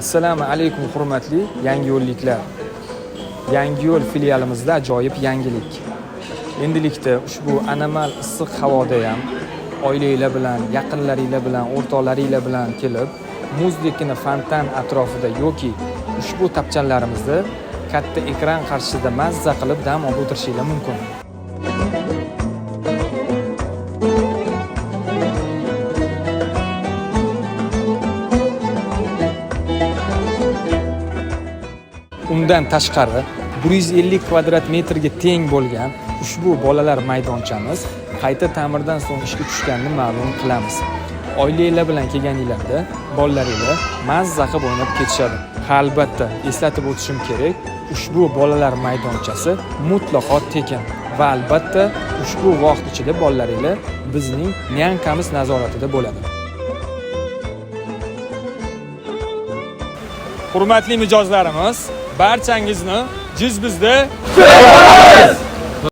assalomu alaykum hurmatli yangi yo'lliklar yangi yo'l filialimizda ajoyib yangilik. Endilikda ushbu anomal issiq havoda ham oilanglar bilan yaqinlaringlar bilan o'rtoqlaringlar bilan kelib muzdekini fontan atrofida yoki ushbu tapchanlarimizda katta ekran qarshisida mazza qilib dam olib o'tirishinglar mumkin. Undan tashqari 150 kvadrat metrga teng bo'lgan ushbu bolalar maydonchamiz qayta ta'mirdan so'ng ishga tushganini ma'lum qilamiz. Oilanglar bilan kelganinglarda bolalaringlar mazza qilib o'ynab ketishadi. Ha albatta eslatib o'tishim kerak ushbu bolalar maydonchasi mutlaqo tekin va albatta ushbu vaqt ichida bolalaringlar bizning nyankamiz nazoratida bo'ladi. Hurmatli mijozlarimiz barchangizni jiz bizda